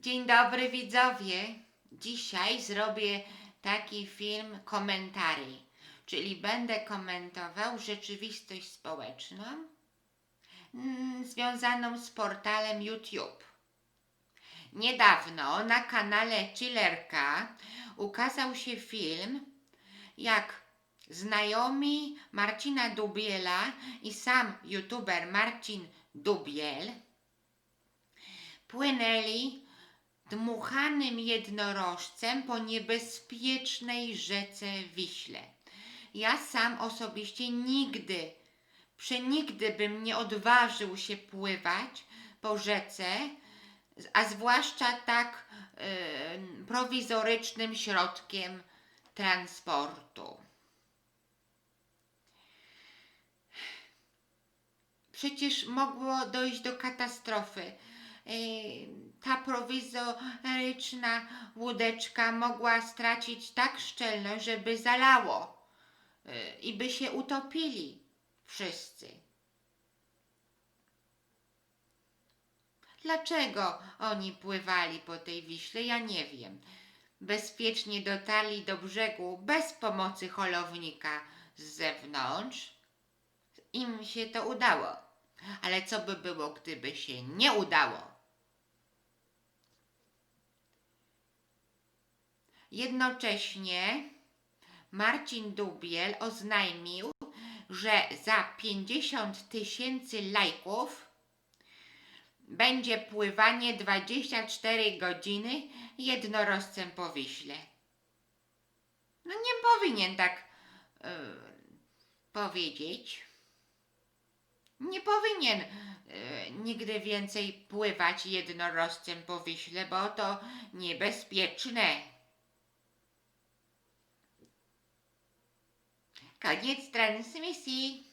Dzień dobry widzowie. Dzisiaj zrobię taki film komentary, czyli będę komentował rzeczywistość społeczną mm, związaną z portalem YouTube. Niedawno na kanale Chillerka ukazał się film, jak znajomi Marcina Dubiela i sam youtuber Marcin Dubiel płynęli dmuchanym jednorożcem po niebezpiecznej rzece Wiśle. Ja sam osobiście nigdy, przenigdy bym nie odważył się pływać po rzece, a zwłaszcza tak y, prowizorycznym środkiem transportu. Przecież mogło dojść do katastrofy. Yy, ta prowizoryczna łódeczka mogła stracić tak szczelność, żeby zalało yy, i by się utopili wszyscy. Dlaczego oni pływali po tej Wiśle, ja nie wiem. Bezpiecznie dotarli do brzegu bez pomocy holownika z zewnątrz. Im się to udało. Ale co by było, gdyby się nie udało? Jednocześnie Marcin Dubiel oznajmił, że za 50 tysięcy lajków będzie pływanie 24 godziny jednorożcem po Wiśle. No nie powinien tak yy, powiedzieć. Nie powinien yy, nigdy więcej pływać jednorożcem po Wiśle, bo to niebezpieczne. Koniec transmisji.